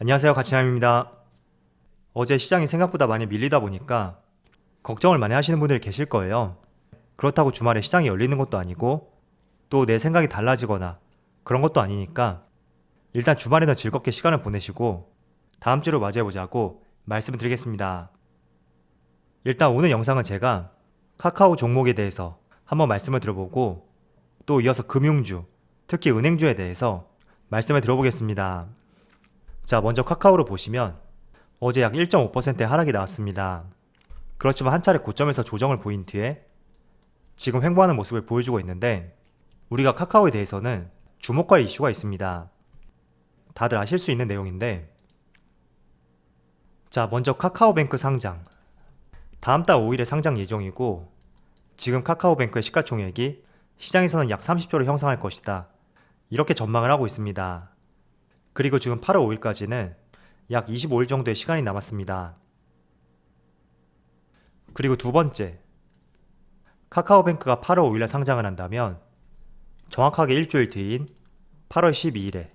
안녕하세요. 가치남입니다. 어제 시장이 생각보다 많이 밀리다 보니까 걱정을 많이 하시는 분들이 계실 거예요. 그렇다고 주말에 시장이 열리는 것도 아니고 또 내 생각이 달라지거나 그런 것도 아니니까 일단 주말에는 즐겁게 시간을 보내시고 다음 주를 맞이해보자고 말씀을 드리겠습니다. 일단 오늘 영상은 제가 카카오 종목에 대해서 한번 말씀을 들어보고 또 이어서 금융주, 특히 은행주에 대해서 말씀을 들어보겠습니다. 자, 먼저 카카오로 보시면 어제 약 1.5%의 하락이 나왔습니다. 그렇지만 한 차례 고점에서 조정을 보인 뒤에 지금 횡보하는 모습을 보여주고 있는데 우리가 카카오에 대해서는 주목할 이슈가 있습니다. 다들 아실 수 있는 내용인데 자, 먼저 카카오뱅크 상장. 다음 달 5일에 상장 예정이고 지금 카카오뱅크의 시가총액이 시장에서는 약 30조를 형성할 것이다. 이렇게 전망을 하고 있습니다. 그리고 지금 8월 5일까지는 약 25일 정도의 시간이 남았습니다. 그리고 두 번째, 카카오뱅크가 8월 5일에 상장을 한다면 정확하게 일주일 뒤인 8월 12일에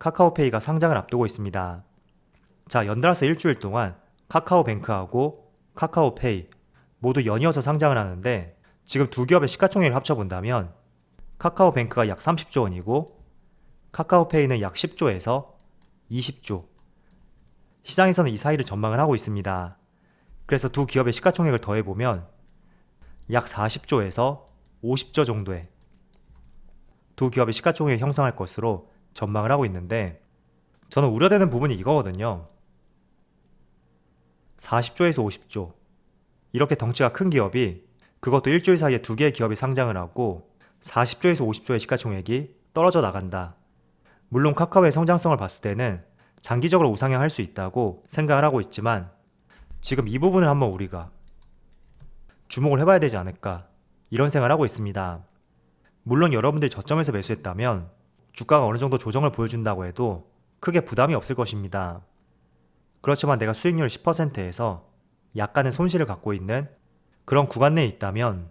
카카오페이가 상장을 앞두고 있습니다. 자, 연달아서 일주일 동안 카카오뱅크하고 카카오페이 모두 연이어서 상장을 하는데 지금 두 기업의 시가총액을 합쳐본다면 카카오뱅크가 약 30조 원이고 카카오페이는 약 10조에서 20조. 시장에서는 이 사이를 전망을 하고 있습니다. 그래서 두 기업의 시가총액을 더해보면 약 40조에서 50조 정도의 두 기업의 시가총액을 형성할 것으로 전망을 하고 있는데 저는 우려되는 부분이 이거거든요. 40조에서 50조. 이렇게 덩치가 큰 기업이 그것도 일주일 사이에 두 개의 기업이 상장을 하고 40조에서 50조의 시가총액이 떨어져 나간다. 물론 카카오의 성장성을 봤을 때는 장기적으로 우상향할 수 있다고 생각을 하고 있지만 지금 이 부분을 한번 우리가 주목을 해봐야 되지 않을까 이런 생각을 하고 있습니다. 물론 여러분들이 저점에서 매수했다면 주가가 어느 정도 조정을 보여준다고 해도 크게 부담이 없을 것입니다. 그렇지만 내가 수익률 10%에서 약간의 손실을 갖고 있는 그런 구간 내에 있다면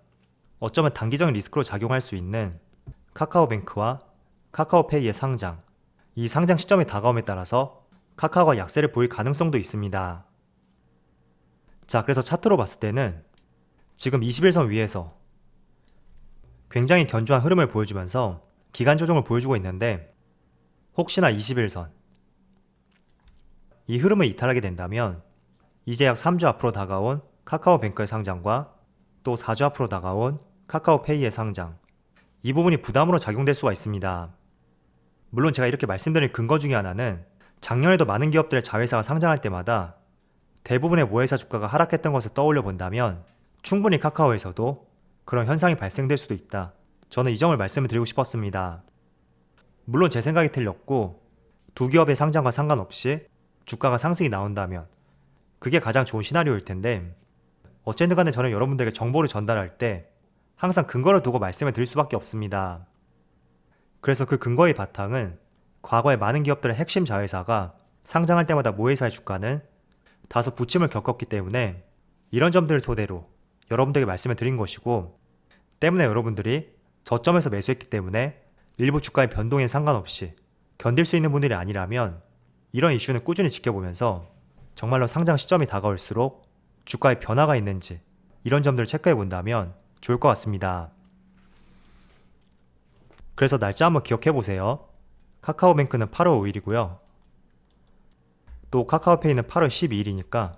어쩌면 단기적인 리스크로 작용할 수 있는 카카오뱅크와 카카오페이의 상장, 이 상장 시점이 다가옴에 따라서 카카오가 약세를 보일 가능성도 있습니다. 자, 그래서 차트로 봤을 때는 지금 21선 위에서 굉장히 견조한 흐름을 보여주면서 기간 조정을 보여주고 있는데 혹시나 21선 이 흐름을 이탈하게 된다면 이제 약 3주 앞으로 다가온 카카오뱅크의 상장과 또 4주 앞으로 다가온 카카오페이의 상장 이 부분이 부담으로 작용될 수가 있습니다. 물론 제가 이렇게 말씀드린 근거 중에 하나는 작년에도 많은 기업들의 자회사가 상장할 때마다 대부분의 모회사 주가가 하락했던 것을 떠올려 본다면 충분히 카카오에서도 그런 현상이 발생될 수도 있다. 저는 이 점을 말씀을 드리고 싶었습니다. 물론 제 생각이 틀렸고 두 기업의 상장과 상관없이 주가가 상승이 나온다면 그게 가장 좋은 시나리오일 텐데 어쨌든 간에 저는 여러분들에게 정보를 전달할 때 항상 근거를 두고 말씀을 드릴 수밖에 없습니다. 그래서 그 근거의 바탕은 과거에 많은 기업들의 핵심 자회사가 상장할 때마다 모회사의 주가는 다소 부침을 겪었기 때문에 이런 점들을 토대로 여러분들에게 말씀을 드린 것이고 때문에 여러분들이 저점에서 매수했기 때문에 일부 주가의 변동에 상관없이 견딜 수 있는 분들이 아니라면 이런 이슈는 꾸준히 지켜보면서 정말로 상장 시점이 다가올수록 주가의 변화가 있는지 이런 점들을 체크해 본다면 좋을 것 같습니다. 그래서 날짜 한번 기억해 보세요. 카카오뱅크는 8월 5일이고요. 또 카카오페이는 8월 12일이니까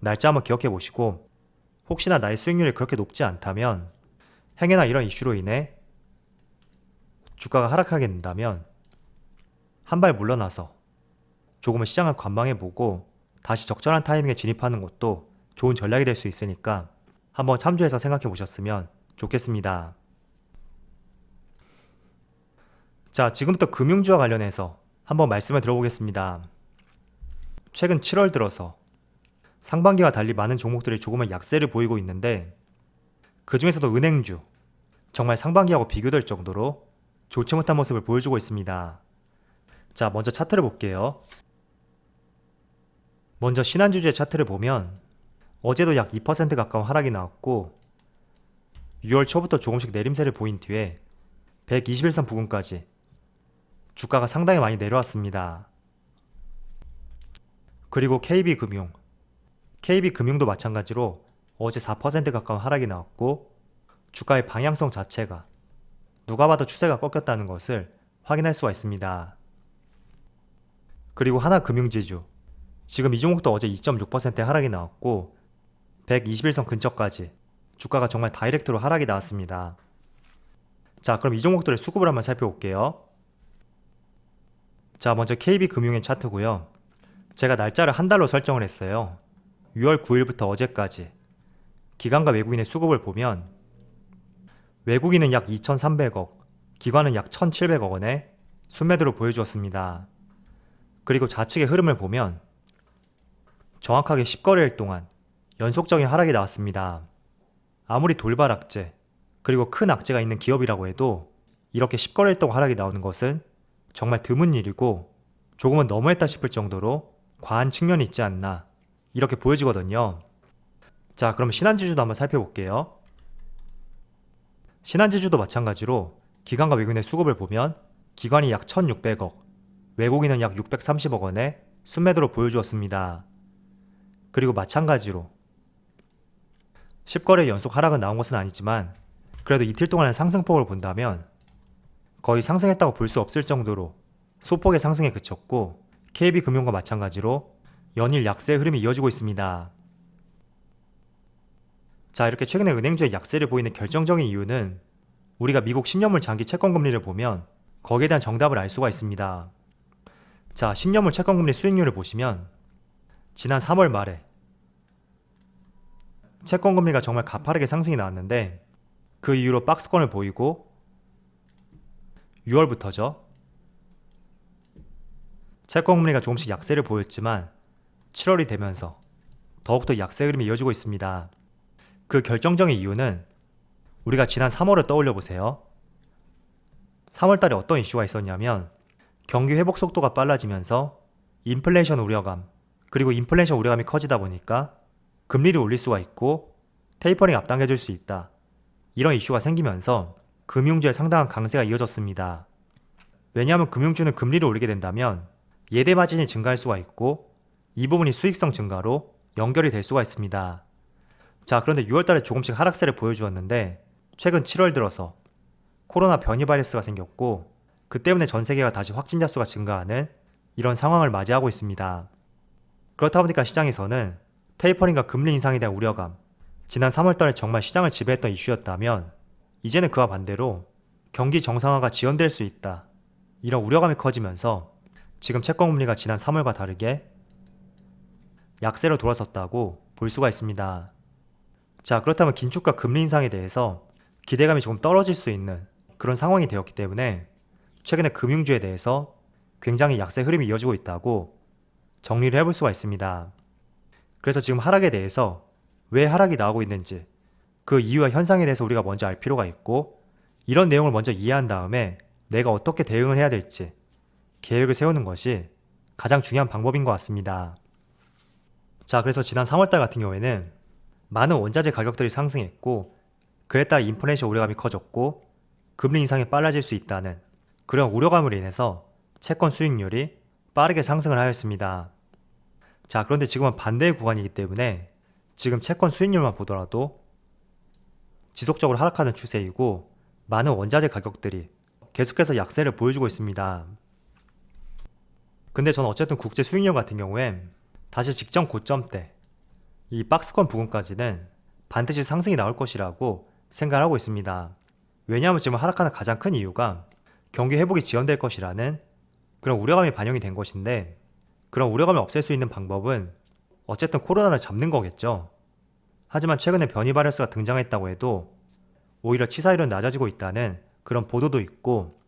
날짜 한번 기억해 보시고 혹시나 나의 수익률이 그렇게 높지 않다면 행여나 이런 이슈로 인해 주가가 하락하게 된다면 한 발 물러나서 조금은 시장을 관망해 보고 다시 적절한 타이밍에 진입하는 것도 좋은 전략이 될 수 있으니까 한번 참조해서 생각해 보셨으면 좋겠습니다. 자, 지금부터 금융주와 관련해서 한번 말씀을 들어보겠습니다. 최근 7월 들어서 상반기와 달리 많은 종목들이 조금은 약세를 보이고 있는데 그 중에서도 은행주 정말 상반기하고 비교될 정도로 좋지 못한 모습을 보여주고 있습니다. 자, 먼저 차트를 볼게요. 먼저 신한주주의 차트를 보면 어제도 약 2% 가까운 하락이 나왔고 6월 초부터 조금씩 내림세를 보인 뒤에 121선 부근까지 주가가 상당히 많이 내려왔습니다. 그리고 KB금융. KB금융도 마찬가지로 어제 4% 가까운 하락이 나왔고 주가의 방향성 자체가 누가 봐도 추세가 꺾였다는 것을 확인할 수가 있습니다. 그리고 하나금융지주. 지금 이 종목도 어제 2.6% 하락이 나왔고 121선 근처까지 주가가 정말 다이렉트로 하락이 나왔습니다. 자, 그럼 이 종목들의 수급을 한번 살펴볼게요. 자, 먼저 KB금융의 차트고요. 제가 날짜를 한 달로 설정을 했어요. 6월 9일부터 어제까지 기관과 외국인의 수급을 보면 외국인은 약 2,300억, 기관은 약 1,700억 원의 순매도를 보여주었습니다. 그리고 좌측의 흐름을 보면 정확하게 10거래일 동안 연속적인 하락이 나왔습니다. 아무리 돌발 악재, 그리고 큰 악재가 있는 기업이라고 해도 이렇게 10거래일 동안 하락이 나오는 것은 정말 드문 일이고 조금은 너무했다 싶을 정도로 과한 측면이 있지 않나 이렇게 보여지거든요. 자, 그럼 신한지주도 한번 살펴볼게요. 신한지주도 마찬가지로 기관과 외국인의 수급을 보면 기관이 약 1,600억, 외국인은 약 630억 원의 순매도로 보여주었습니다. 그리고 마찬가지로 10거래 연속 하락은 나온 것은 아니지만 그래도 이틀 동안의 상승폭을 본다면 거의 상승했다고 볼 수 없을 정도로 소폭의 상승에 그쳤고 KB금융과 마찬가지로 연일 약세의 흐름이 이어지고 있습니다. 자, 이렇게 최근에 은행주의 약세를 보이는 결정적인 이유는 우리가 미국 10년물 장기 채권 금리를 보면 거기에 대한 정답을 알 수가 있습니다. 자, 10년물 채권 금리 수익률을 보시면 지난 3월 말에 채권 금리가 정말 가파르게 상승이 나왔는데 그 이후로 박스권을 보이고 6월부터죠. 채권 금리가 조금씩 약세를 보였지만 7월이 되면서 더욱더 약세 흐름이 이어지고 있습니다. 그 결정적인 이유는 우리가 지난 3월을 떠올려 보세요. 3월 달에 어떤 이슈가 있었냐면 경기 회복 속도가 빨라지면서 인플레이션 우려감, 그리고 인플레이션 우려감이 커지다 보니까 금리를 올릴 수가 있고 테이퍼링 앞당겨질 수 있다. 이런 이슈가 생기면서 금융주에 상당한 강세가 이어졌습니다. 왜냐하면 금융주는 금리를 올리게 된다면 예대 마진이 증가할 수가 있고 이 부분이 수익성 증가로 연결이 될 수가 있습니다. 자, 그런데 6월 달에 조금씩 하락세를 보여주었는데 최근 7월 들어서 코로나 변이 바이러스가 생겼고 그 때문에 전 세계가 다시 확진자 수가 증가하는 이런 상황을 맞이하고 있습니다. 그렇다 보니까 시장에서는 테이퍼링과 금리 인상에 대한 우려감, 지난 3월 달에 정말 시장을 지배했던 이슈였다면 이제는 그와 반대로 경기 정상화가 지연될 수 있다. 이런 우려감이 커지면서 지금 채권 금리가 지난 3월과 다르게 약세로 돌아섰다고 볼 수가 있습니다. 자, 그렇다면 긴축과 금리 인상에 대해서 기대감이 조금 떨어질 수 있는 그런 상황이 되었기 때문에 최근에 금융주에 대해서 굉장히 약세 흐름이 이어지고 있다고 정리를 해볼 수가 있습니다. 그래서 지금 하락에 대해서 왜 하락이 나오고 있는지 그 이유와 현상에 대해서 우리가 먼저 알 필요가 있고 이런 내용을 먼저 이해한 다음에 내가 어떻게 대응을 해야 될지 계획을 세우는 것이 가장 중요한 방법인 것 같습니다. 자, 그래서 지난 3월달 같은 경우에는 많은 원자재 가격들이 상승했고 그에 따라 인플레이션 우려감이 커졌고 금리 인상이 빨라질 수 있다는 그런 우려감으로 인해서 채권 수익률이 빠르게 상승을 하였습니다. 자, 그런데 지금은 반대의 구간이기 때문에 지금 채권 수익률만 보더라도 지속적으로 하락하는 추세이고 많은 원자재 가격들이 계속해서 약세를 보여주고 있습니다. 근데 저는 어쨌든 국제 수익률 같은 경우엔 다시 직전 고점 때 이 박스권 부분까지는 반드시 상승이 나올 것이라고 생각하고 있습니다. 왜냐하면 지금 하락하는 가장 큰 이유가 경기 회복이 지연될 것이라는 그런 우려감이 반영이 된 것인데 그런 우려감을 없앨 수 있는 방법은 어쨌든 코로나를 잡는 거겠죠. 하지만 최근에 변이 바이러스가 등장했다고 해도 오히려 치사율은 낮아지고 있다는 그런 보도도 있고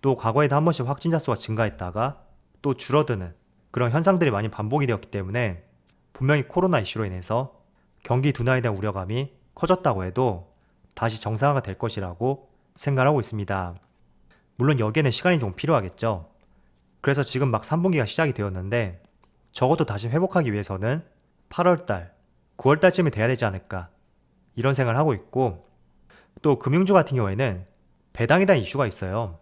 또 과거에도 한 번씩 확진자 수가 증가했다가 또 줄어드는 그런 현상들이 많이 반복이 되었기 때문에 분명히 코로나 이슈로 인해서 경기 둔화에 대한 우려감이 커졌다고 해도 다시 정상화가 될 것이라고 생각하고 있습니다. 물론 여기에는 시간이 좀 필요하겠죠. 그래서 지금 막 3분기가 시작이 되었는데 적어도 다시 회복하기 위해서는 8월달, 9월달쯤이 돼야 되지 않을까 이런 생각을 하고 있고 또 금융주 같은 경우에는 배당에 대한 이슈가 있어요.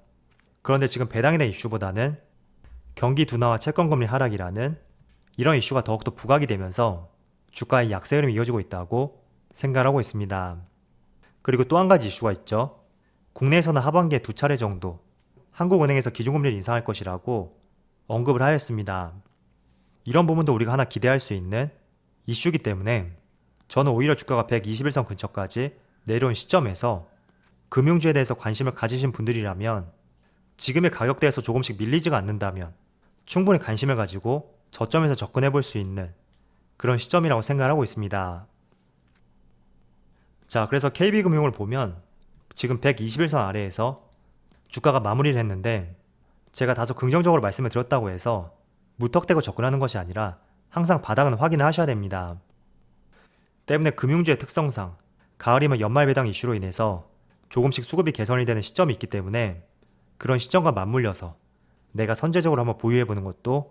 그런데 지금 배당에 대한 이슈보다는 경기 둔화와 채권금리 하락이라는 이런 이슈가 더욱더 부각이 되면서 주가의 약세 흐름이 이어지고 있다고 생각하고 있습니다. 그리고 또 한 가지 이슈가 있죠. 국내에서는 하반기에 두 차례 정도 한국은행에서 기준금리를 인상할 것이라고 언급을 하였습니다. 이런 부분도 우리가 하나 기대할 수 있는 이슈이기 때문에 저는 오히려 주가가 121선 근처까지 내려온 시점에서 금융주에 대해서 관심을 가지신 분들이라면 지금의 가격대에서 조금씩 밀리지가 않는다면 충분히 관심을 가지고 저점에서 접근해 볼 수 있는 그런 시점이라고 생각을 하고 있습니다. 자, 그래서 KB금융을 보면 지금 121선 아래에서 주가가 마무리를 했는데 제가 다소 긍정적으로 말씀을 드렸다고 해서 무턱대고 접근하는 것이 아니라 항상 바닥은 확인을 하셔야 됩니다. 때문에 금융주의 특성상 가을이면 연말 배당 이슈로 인해서 조금씩 수급이 개선이 되는 시점이 있기 때문에 그런 시점과 맞물려서 내가 선제적으로 한번 보유해 보는 것도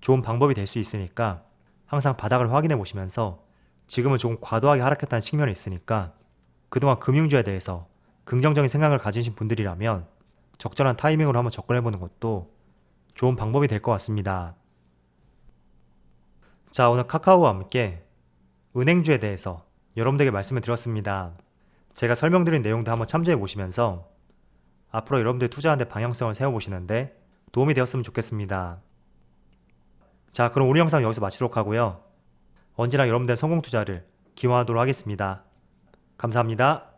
좋은 방법이 될 수 있으니까 항상 바닥을 확인해 보시면서 지금은 조금 과도하게 하락했다는 측면이 있으니까 그동안 금융주에 대해서 긍정적인 생각을 가지신 분들이라면 적절한 타이밍으로 한번 접근해 보는 것도 좋은 방법이 될 것 같습니다. 자, 오늘 카카오와 함께 은행주에 대해서 여러분들에게 말씀을 드렸습니다. 제가 설명드린 내용도 한번 참조해 보시면서 앞으로 여러분들 투자하는데 방향성을 세워보시는데 도움이 되었으면 좋겠습니다. 자, 그럼 우리 영상 여기서 마치도록 하고요. 언제나 여러분들의 성공 투자를 기원하도록 하겠습니다. 감사합니다.